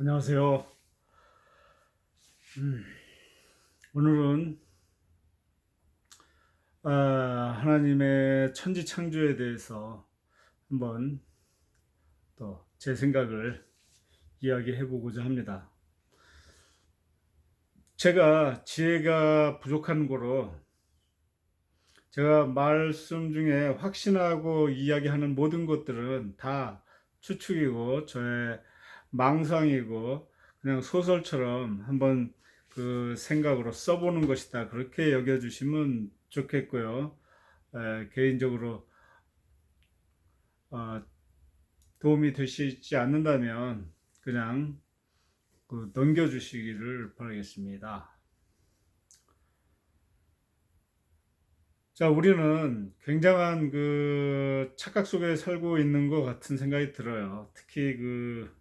안녕하세요. 음, 오늘은 아, 하나님의 천지 창조에 대해서 한번 또 제 생각을 이야기해 보고자 합니다. 제가 지혜가 부족한 거로 제가 말씀 중에 확신하고 이야기하는 모든 것들은 다 추측이고 저의 망상이고 그냥 소설처럼 한번 그 생각으로 써보는 것이다. 그렇게 여겨주시면 좋겠고요. 에, 개인적으로 어, 도움이 되시지 않는다면 그냥 그 넘겨주시기를 바라겠습니다. 자, 우리는 굉장한 그 착각 속에 살고 있는 것 같은 생각이 들어요. 특히 그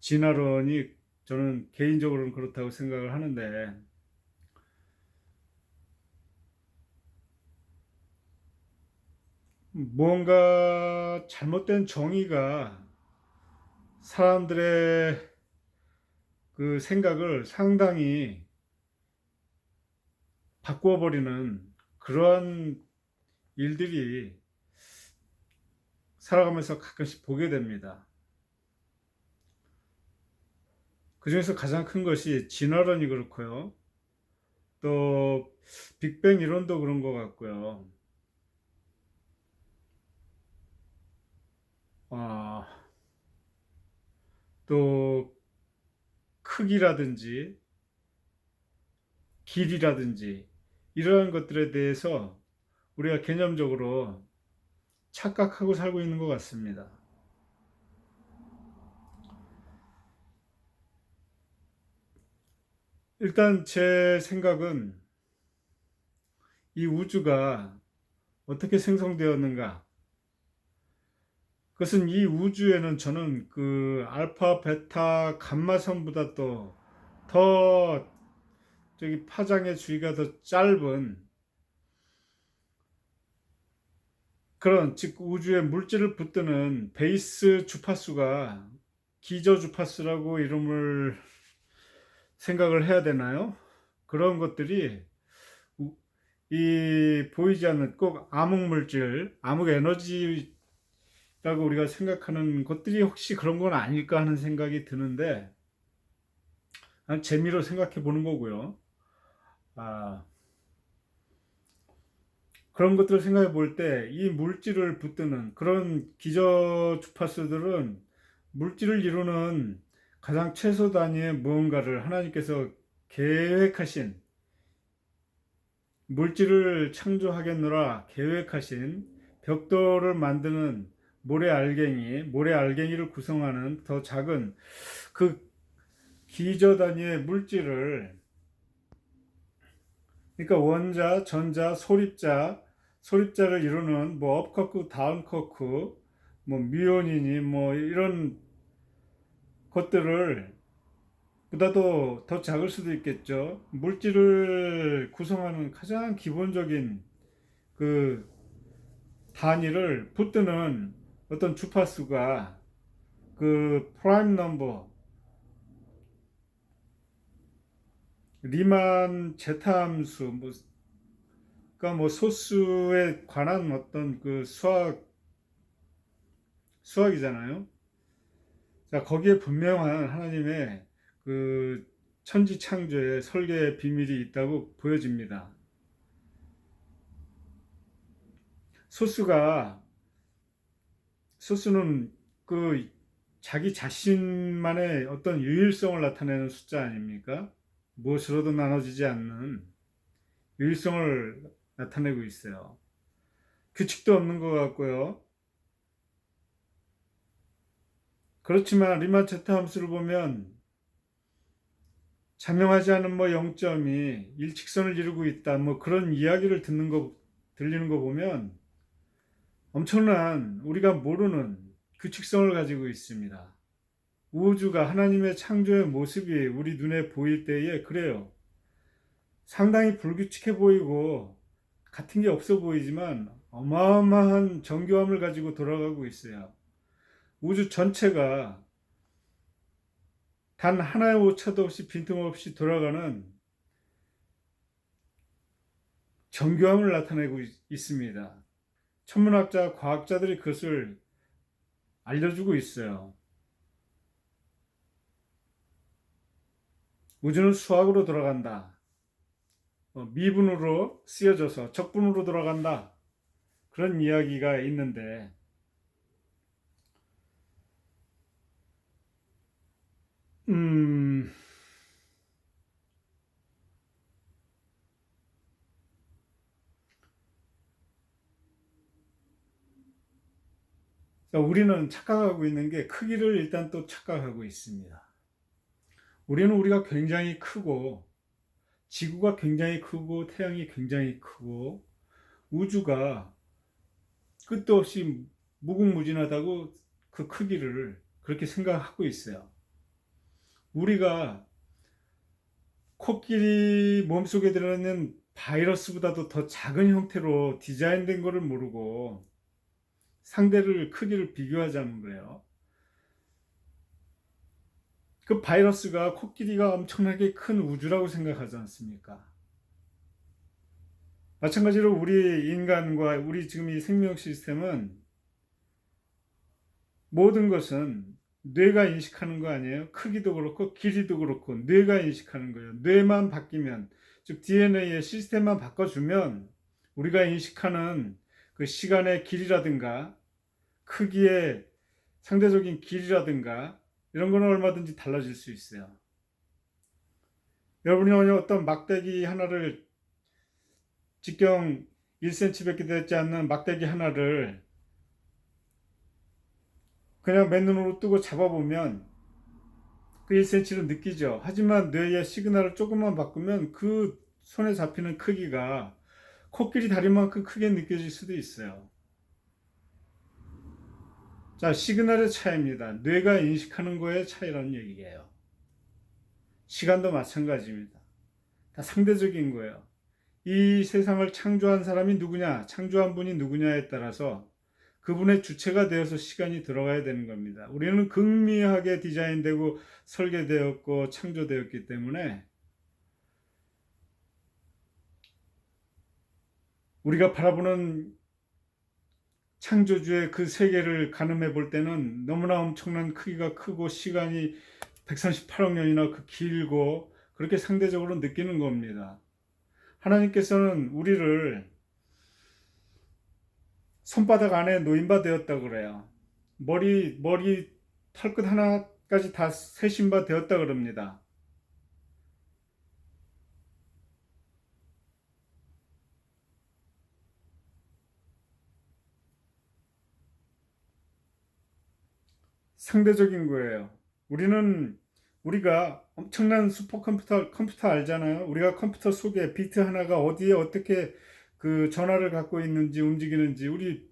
진화론이 저는 개인적으로는 그렇다고 생각을 하는데 뭔가 잘못된 정의가 사람들의 그 생각을 상당히 바꾸어 버리는 그러한 일들이 살아가면서 가끔씩 보게 됩니다. 그 중에서 가장 큰 것이 진화론이 그렇고요. 또 빅뱅 이론도 그런 것 같고요. 아, 또 크기라든지 길이라든지 이러한 것들에 대해서 우리가 개념적으로 착각하고 살고 있는 것 같습니다. 일단 제 생각은 이 우주가 어떻게 생성되었는가? 그것은 이 우주에는 저는 그 알파, 베타, 감마선보다 또 더 저기 파장의 주기가 더 짧은 그런 즉 우주에 물질을 붙드는 베이스 주파수가 기저 주파수라고 이름을 생각을 해야 되나요? 그런 것들이 이 보이지 않는 꼭 암흑 물질, 암흑 에너지라고 우리가 생각하는 것들이 혹시 그런 건 아닐까 하는 생각이 드는데 재미로 생각해 보는 거고요. 아, 그런 것들을 생각해 볼 때 이 물질을 붙드는 그런 기저 주파수들은 물질을 이루는 가장 최소 단위의 무언가를 하나님께서 계획하신 물질을 창조하겠노라 계획하신 벽돌을 만드는 모래 알갱이, 모래 알갱이를 구성하는 더 작은 그 기저 단위의 물질을 그러니까 원자, 전자, 소립자, 소립자를 이루는 뭐 업커크, 다운커크, 뭐 뮤온이니 뭐 이런 것들을 보다도 더 작을 수도 있겠죠. 물질을 구성하는 가장 기본적인 그 단위를 붙드는 어떤 주파수가 그 프라임 넘버 리만 제타 함수 뭐 그러니까 뭐 소수에 관한 어떤 그 수학 수학이잖아요. 자, 거기에 분명한 하나님의 그 천지 창조의 설계의 비밀이 있다고 보여집니다. 소수가 소수는 그 자기 자신만의 어떤 유일성을 나타내는 숫자 아닙니까? 무엇으로도 나눠지지 않는 유일성을 나타내고 있어요. 규칙도 없는 것 같고요. 그렇지만 리마체트 함수를 보면 자명하지 않은 뭐 0점이 일직선을 이루고 있다 뭐 그런 이야기를 듣는 거 들리는 거 보면 엄청난 우리가 모르는 규칙성을 가지고 있습니다. 우주가 하나님의 창조의 모습이 우리 눈에 보일 때에 그래요. 상당히 불규칙해 보이고 같은 게 없어 보이지만 어마어마한 정교함을 가지고 돌아가고 있어요. 우주 전체가 단 하나의 오차도 없이 빈틈없이 돌아가는 정교함을 나타내고 있- 있습니다. 천문학자, 과학자들이 그것을 알려주고 있어요. 우주는 수학으로 돌아간다. 어, 미분으로 쓰여져서 적분으로 돌아간다. 그런 이야기가 있는데, 음, 자, 우리는 착각하고 있는 게 크기를 일단 또 착각하고 있습니다. 우리는 우리가 굉장히 크고, 지구가 굉장히 크고, 태양이 굉장히 크고, 우주가 끝도 없이 무궁무진하다고 그 크기를 그렇게 생각하고 있어요. 우리가 코끼리 몸속에 들어있는 바이러스보다도 더 작은 형태로 디자인된 것을 모르고 상대를 크기를 비교하자는 거예요. 그 바이러스가 코끼리가 엄청나게 큰 우주라고 생각하지 않습니까? 마찬가지로 우리 인간과 우리 지금 이 생명 시스템은 모든 것은 뇌가 인식하는 거 아니에요? 크기도 그렇고 길이도 그렇고 뇌가 인식하는 거예요. 뇌만 바뀌면 즉 DNA의 시스템만 바꿔주면 우리가 인식하는 그 시간의 길이라든가 크기의 상대적인 길이라든가 이런 거는 얼마든지 달라질 수 있어요. 여러분이 어떤 막대기 하나를 직경 1cm밖에 되지 않는 막대기 하나를 그냥 맨눈으로 뜨고 잡아보면 그 1cm를 느끼죠. 하지만 뇌의 시그널을 조금만 바꾸면 그 손에 잡히는 크기가 코끼리 다리만큼 크게 느껴질 수도 있어요. 자, 시그널의 차이입니다. 뇌가 인식하는 거의 차이라는 얘기예요. 시간도 마찬가지입니다. 다 상대적인 거예요. 이 세상을 창조한 사람이 누구냐, 창조한 분이 누구냐에 따라서 그분의 주체가 되어서 시간이 들어가야 되는 겁니다. 우리는 극미하게 디자인되고 설계되었고 창조되었기 때문에 우리가 바라보는 창조주의 그 세계를 가늠해 볼 때는 너무나 엄청난 크기가 크고 시간이 138억 년이나 그 길고 그렇게 상대적으로 느끼는 겁니다. 하나님께서는 우리를 손바닥 안에 노인바 되었다 그래요. 머리 머리 털끝 하나까지 다 세신바 되었다 그럽니다. 상대적인 거예요. 우리는 우리가 엄청난 슈퍼컴퓨터 컴퓨터 알잖아요. 우리가 컴퓨터 속에 비트 하나가 어디에 어떻게 그 전화를 갖고 있는지 움직이는지 우리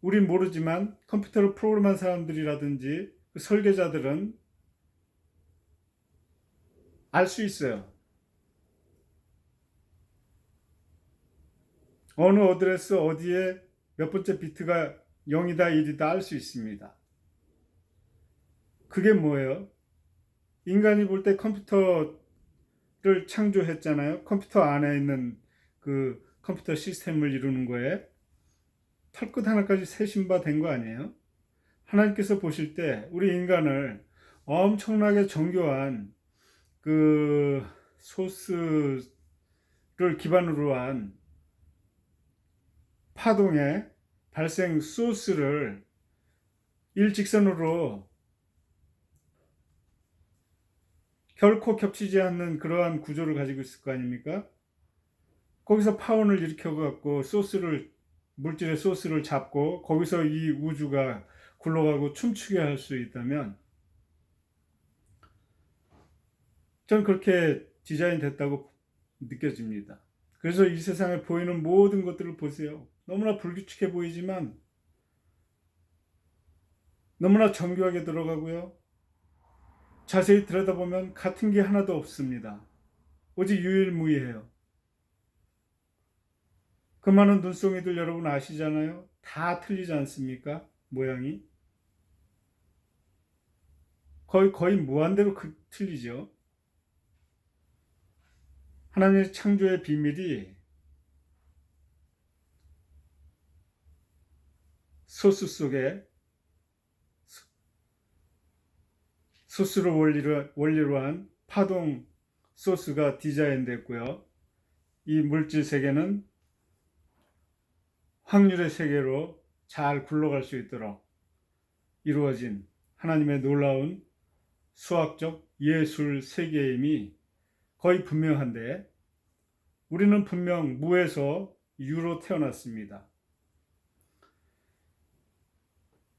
우린 모르지만 컴퓨터를 프로그램한 사람들이라든지 그 설계자들은 알 수 있어요. 어느 어드레스 어디에 몇 번째 비트가 0이다 1이다 알 수 있습니다. 그게 뭐예요? 인간이 볼 때 컴퓨터를 창조했잖아요. 컴퓨터 안에 있는 그 컴퓨터 시스템을 이루는 거에 털끝 하나까지 세신 바 된 거 아니에요? 하나님께서 보실 때 우리 인간을 엄청나게 정교한 그 소스를 기반으로 한 파동의 발생 소스를 일직선으로 결코 겹치지 않는 그러한 구조를 가지고 있을 거 아닙니까? 거기서 파원을 일으켜 갖고 소스를 물질의 소스를 잡고 거기서 이 우주가 굴러가고 춤추게 할 수 있다면 전 그렇게 디자인 됐다고 느껴집니다. 그래서 이 세상에 보이는 모든 것들을 보세요. 너무나 불규칙해 보이지만 너무나 정교하게 들어가고요. 자세히 들여다보면 같은 게 하나도 없습니다. 오직 유일무이해요. 그 많은 눈송이들 여러분 아시잖아요? 다 틀리지 않습니까? 모양이. 거의 거의 무한대로 그, 틀리죠. 하나님의 창조의 비밀이 소스 속에 소스를 원리로, 원리로 한 파동 소스가 디자인됐고요. 이 물질 세계는 확률의 세계로 잘 굴러갈 수 있도록 이루어진 하나님의 놀라운 수학적 예술 세계임이 거의 분명한데 우리는 분명 무에서 유로 태어났습니다.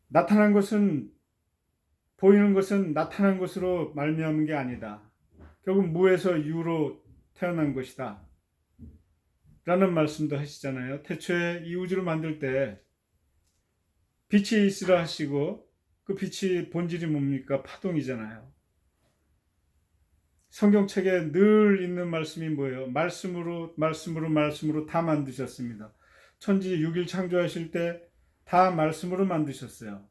나타난 것은 보이는 것은 나타난 것으로 말미암은 게 아니다. 결국 무에서 유로 태어난 것이다. 라는 말씀도 하시잖아요. 태초에 이 우주를 만들 때 빛이 있으라 하시고 그 빛이 본질이 뭡니까? 파동이잖아요. 성경책에 늘 있는 말씀이 뭐예요? 말씀으로 말씀으로 말씀으로 다 만드셨습니다. 천지 6일 창조하실 때 다 말씀으로 만드셨어요.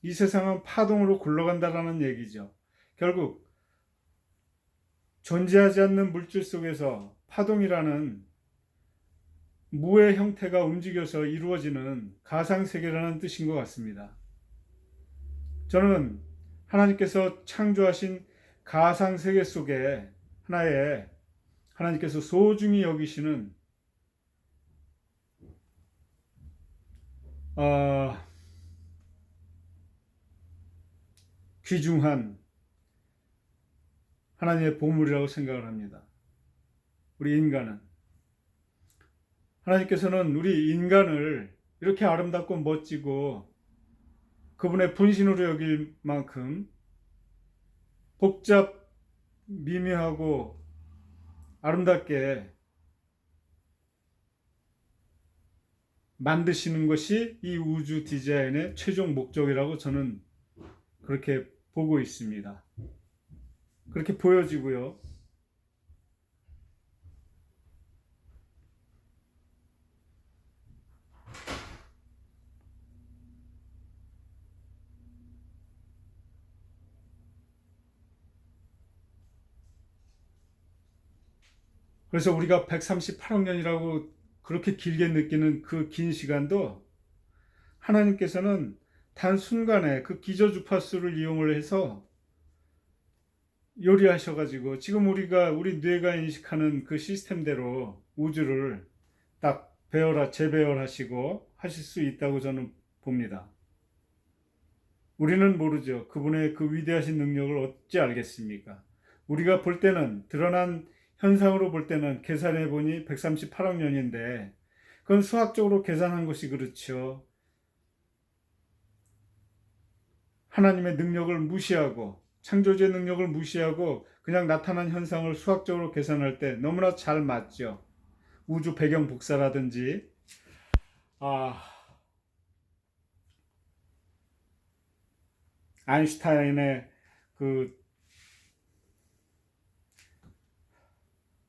이 세상은 파동으로 굴러간다라는 얘기죠. 결국 존재하지 않는 물질 속에서 파동이라는 무의 형태가 움직여서 이루어지는 가상세계라는 뜻인 것 같습니다. 저는 하나님께서 창조하신 가상세계 속에 하나의 하나님께서 소중히 여기시는 어, 귀중한 하나님의 보물이라고 생각을 합니다. 우리 인간은 하나님께서는 우리 인간을 이렇게 아름답고 멋지고 그분의 분신으로 여길 만큼 복잡 미묘하고 아름답게 만드시는 것이 이 우주 디자인의 최종 목적이라고 저는 그렇게 보고 있습니다. 그렇게 보여지고요. 그래서 우리가 138억 년이라고 그렇게 길게 느끼는 그 긴 시간도 하나님께서는 단 순간에 그 기저 주파수를 이용을 해서 요리하셔가지고 지금 우리가 우리 뇌가 인식하는 그 시스템대로 우주를 딱 배열하 재배열하시고 하실 수 있다고 저는 봅니다. 우리는 모르죠. 그분의 그 위대하신 능력을 어찌 알겠습니까? 우리가 볼 때는 드러난 현상으로 볼 때는 계산해 보니 138억 년인데 그건 수학적으로 계산한 것이 그렇죠. 하나님의 능력을 무시하고 창조주의 능력을 무시하고 그냥 나타난 현상을 수학적으로 계산할 때 너무나 잘 맞죠. 우주 배경 복사라든지 아 아인슈타인의 그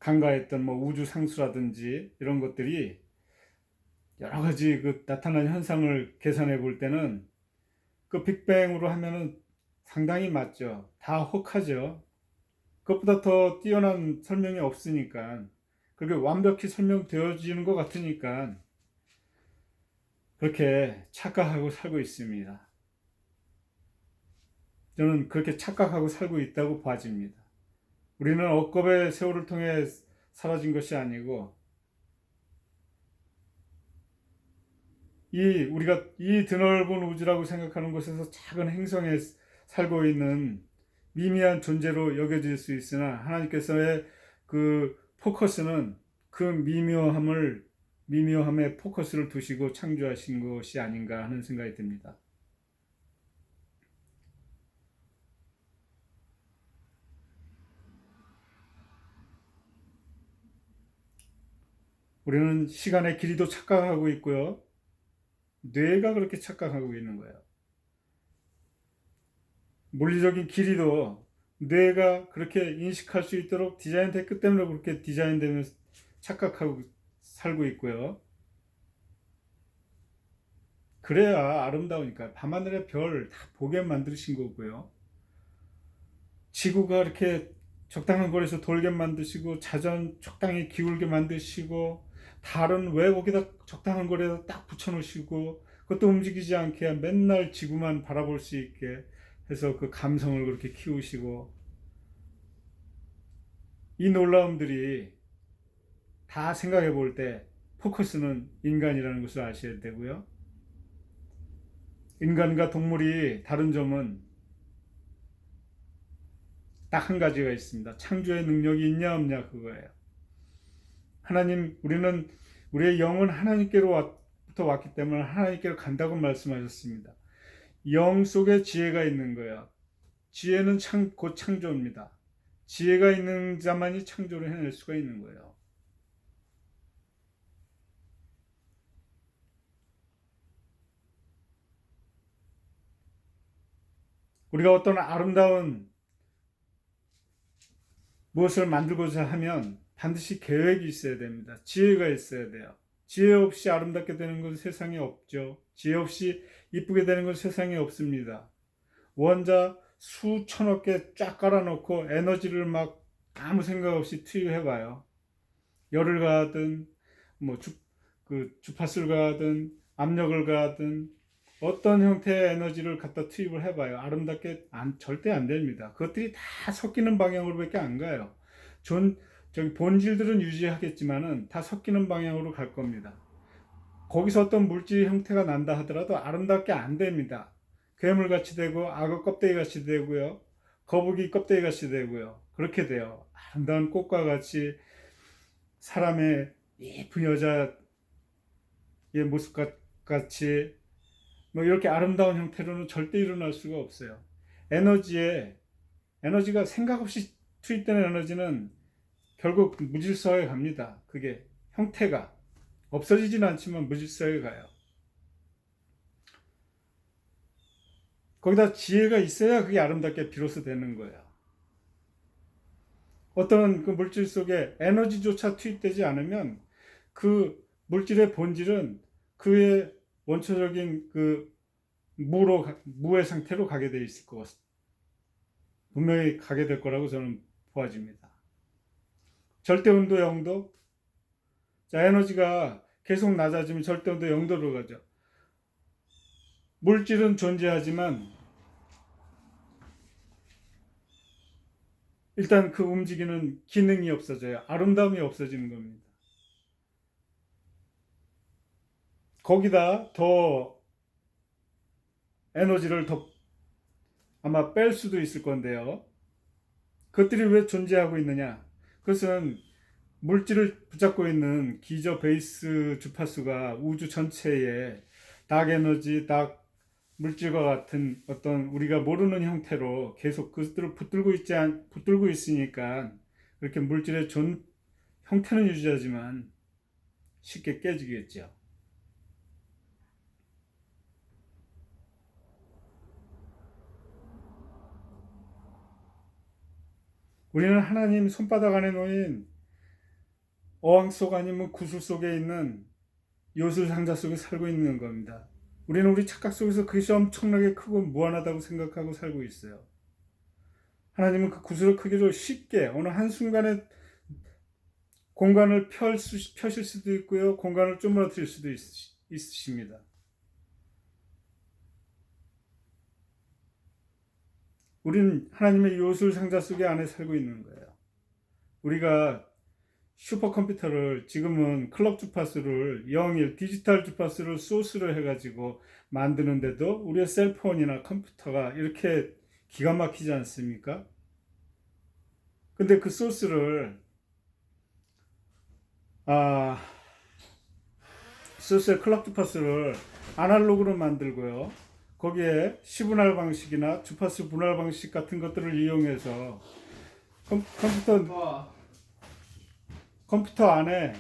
간과했던 뭐 우주 상수라든지 이런 것들이 여러 가지 그 나타난 현상을 계산해 볼 때는 그 빅뱅으로 하면은 상당히 맞죠. 다 혹하죠. 그것보다 더 뛰어난 설명이 없으니까 그렇게 완벽히 설명되어지는 것 같으니까 그렇게 착각하고 살고 있습니다. 저는 그렇게 착각하고 살고 있다고 봐집니다. 우리는 억겁의 세월을 통해 사라진 것이 아니고 이 우리가 이 드넓은 우주라고 생각하는 곳에서 작은 행성에 살고 있는 미미한 존재로 여겨질 수 있으나 하나님께서의 그 포커스는 그 미묘함을 미묘함에 포커스를 두시고 창조하신 것이 아닌가 하는 생각이 듭니다. 우리는 시간의 길이도 착각하고 있고요. 뇌가 그렇게 착각하고 있는 거예요. 물리적인 길이도 뇌가 그렇게 인식할 수 있도록 디자인됐기 때문에 그렇게 디자인되면 착각하고 살고 있고요. 그래야 아름다우니까 밤하늘의 별 다 보게 만드신 거고요. 지구가 이렇게 적당한 거리에서 돌게 만드시고 자전 적당히 기울게 만드시고 달은 왜 거기다 적당한 거리에다 딱 붙여놓으시고 그것도 움직이지 않게 맨날 지구만 바라볼 수 있게 해서 그 감성을 그렇게 키우시고 이 놀라움들이 다 생각해 볼 때 포커스는 인간이라는 것을 아셔야 되고요. 인간과 동물이 다른 점은 딱 한 가지가 있습니다. 창조의 능력이 있냐 없냐 그거예요. 하나님 우리는 우리의 영은 하나님께로부터 왔기 때문에 하나님께로 간다고 말씀하셨습니다. 영 속에 지혜가 있는 거예요. 지혜는 창, 곧 창조입니다. 지혜가 있는 자만이 창조를 해낼 수가 있는 거예요. 우리가 어떤 아름다운 무엇을 만들고자 하면 반드시 계획이 있어야 됩니다. 지혜가 있어야 돼요. 지혜 없이 아름답게 되는 것은 세상에 없죠. 지혜 없이 이쁘게 되는 것은 세상에 없습니다. 원자 수천억 개 쫙 깔아놓고 에너지를 막 아무 생각 없이 투입해봐요. 열을 가하든 뭐 주, 그 주파수를 가하든 압력을 가하든 어떤 형태의 에너지를 갖다 투입을 해봐요. 아름답게 안, 절대 안 됩니다. 그것들이 다 섞이는 방향으로밖에 안 가요. 존, 저기 본질들은 유지하겠지만은 다 섞이는 방향으로 갈 겁니다. 거기서 어떤 물질 형태가 난다 하더라도 아름답게 안 됩니다. 괴물 같이 되고 악어 껍데기 같이 되고요. 거북이 껍데기 같이 되고요. 그렇게 돼요. 아름다운 꽃과 같이 사람의 예쁜 여자의 모습 같이 뭐 이렇게 아름다운 형태로는 절대 일어날 수가 없어요. 에너지에 에너지가 생각 없이 투입되는 에너지는 결국 무질서에 갑니다. 그게 형태가 없어지진 않지만 무질서에 가요. 거기다 지혜가 있어야 그게 아름답게 비로소 되는 거예요. 어떤 그 물질 속에 에너지조차 투입되지 않으면 그 물질의 본질은 그의 원초적인 그 무로 무의 상태로 가게 돼 있을 것 같습니다. 분명히 가게 될 거라고 저는 보아집니다. 절대 온도 0도. 자, 에너지가 계속 낮아지면 절대 온도 0도로 가죠. 물질은 존재하지만 일단 그 움직이는 기능이 없어져요. 아름다움이 없어지는 겁니다. 거기다 더 에너지를 더 아마 뺄 수도 있을 건데요. 그것들이 왜 존재하고 있느냐? 그것은 물질을 붙잡고 있는 기저 베이스 주파수가 우주 전체에 닥 에너지, 닥 물질과 같은 어떤 우리가 모르는 형태로 계속 그것들을 붙들고 있지 않, 붙들고 있으니까 그렇게 물질의 존 형태는 유지하지만 쉽게 깨지겠죠. 우리는 하나님 손바닥 안에 놓인 어항 속 아니면 구슬 속에 있는 요술 상자 속에 살고 있는 겁니다. 우리는 우리 착각 속에서 그것이 엄청나게 크고 무한하다고 생각하고 살고 있어요. 하나님은 그 구슬의 크기를 쉽게 어느 한순간에 공간을 펼 수, 펴실 수도 있고요. 공간을 쪼물어뜨릴 수도 있, 있으십니다. 우리는 하나님의 요술 상자 속에 안에 살고 있는 거예요. 우리가 슈퍼컴퓨터를 지금은 클럭 주파수를 0일 디지털 주파수를 소스를 해가지고 만드는데도 우리의 셀폰이나 컴퓨터가 이렇게 기가 막히지 않습니까? 근데 그 소스를 아 소스의 클럭 주파수를 아날로그로 만들고요. 거기에 시분할 방식이나 주파수 분할 방식 같은 것들을 이용해서 컴, 컴퓨터 컴퓨터 안에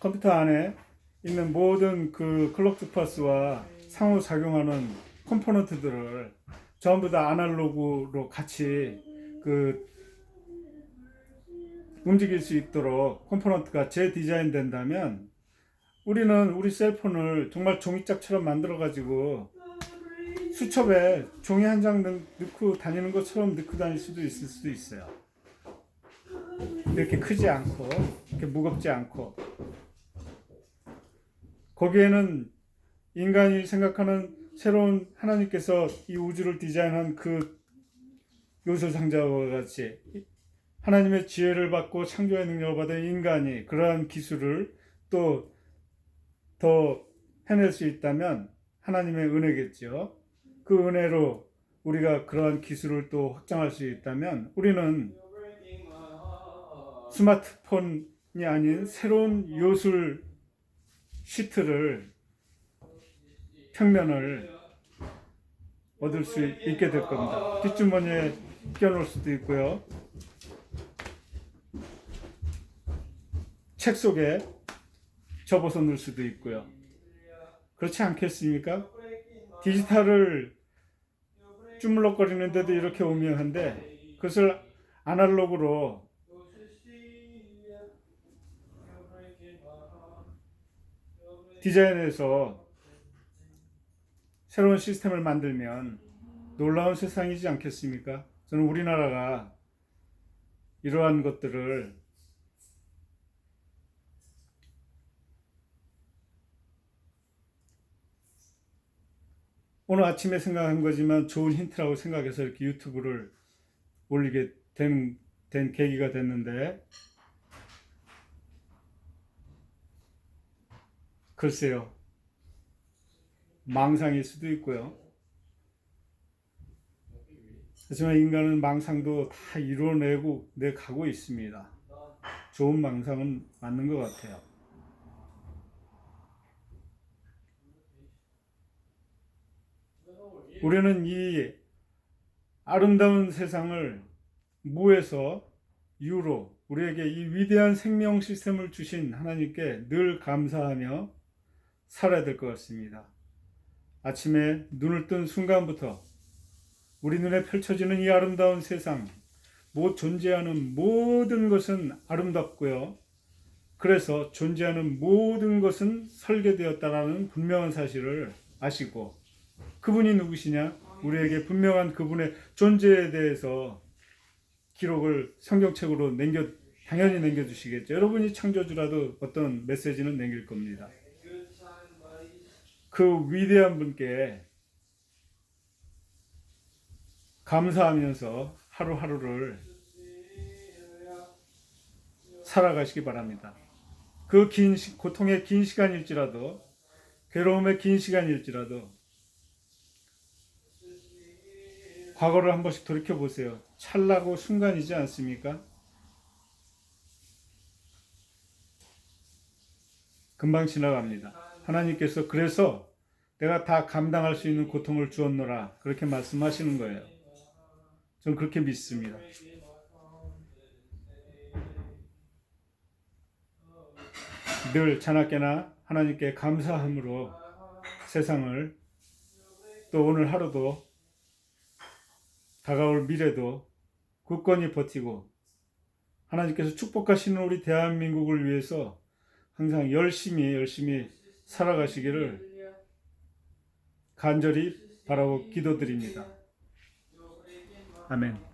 컴퓨터 안에 있는 모든 그 클럭 주파수와 상호 작용하는 컴포넌트들을 전부 다 아날로그로 같이 그 움직일 수 있도록 컴포넌트가 재디자인 된다면 우리는 우리 셀폰을 정말 종이짝처럼 만들어 가지고 수첩에 종이 한 장 넣고 다니는 것처럼 넣고 다닐 수도 있을 수도 있어요. 이렇게 크지 않고 이렇게 무겁지 않고 거기에는 인간이 생각하는 새로운 하나님께서 이 우주를 디자인한 그 요소 상자와 같이 하나님의 지혜를 받고 창조의 능력을 받은 인간이 그러한 기술을 또 더 해낼 수 있다면 하나님의 은혜겠죠. 그 은혜로 우리가 그러한 기술을 또 확장할 수 있다면 우리는 스마트폰이 아닌 새로운 요술 시트를 평면을 얻을 수 있게 될 겁니다. 뒷주머니에 끼워놓을 수도 있고요. 책 속에 접어서 넣을 수도 있고요. 그렇지 않겠습니까? 디지털을 주물럭거리는데도 이렇게 오묘한데 그것을 아날로그로 디자인해서 새로운 시스템을 만들면 놀라운 세상이지 않겠습니까? 저는 우리나라가 이러한 것들을 오늘 아침에 생각한 거지만 좋은 힌트라고 생각해서 이렇게 유튜브를 올리게 된, 된 계기가 됐는데. 글쎄요. 망상일 수도 있고요. 하지만 인간은 망상도 다 이뤄내고 내 가고 있습니다. 좋은 망상은 맞는 것 같아요 우리는 이 아름다운 세상을 무에서 유로 우리에게 이 위대한 생명 시스템을 주신 하나님께 늘 감사하며 살아야 될 것 같습니다. 아침에 눈을 뜬 순간부터 우리 눈에 펼쳐지는 이 아름다운 세상, 뭐 존재하는 모든 것은 아름답고요. 그래서 존재하는 모든 것은 설계되었다라는 분명한 사실을 아시고 그분이 누구시냐? 우리에게 분명한 그분의 존재에 대해서 기록을 성경책으로 남겨 당연히 남겨 주시겠죠. 여러분이 창조주라도 어떤 메시지는 남길 겁니다. 그 위대한 분께 감사하면서 하루하루를 살아가시기 바랍니다. 그 긴 고통의 긴 시간일지라도 괴로움의 긴 시간일지라도 과거를 한 번씩 돌이켜 보세요. 찰나고 순간이지 않습니까? 금방 지나갑니다. 하나님께서 그래서 내가 다 감당할 수 있는 고통을 주었노라 그렇게 말씀하시는 거예요. 전 그렇게 믿습니다. 늘 자나깨나 하나님께 감사함으로 세상을 또 오늘 하루도 다가올 미래도 굳건히 버티고 하나님께서 축복하시는 우리 대한민국을 위해서 항상 열심히 열심히 살아가시기를 간절히 바라고 기도드립니다. 아멘.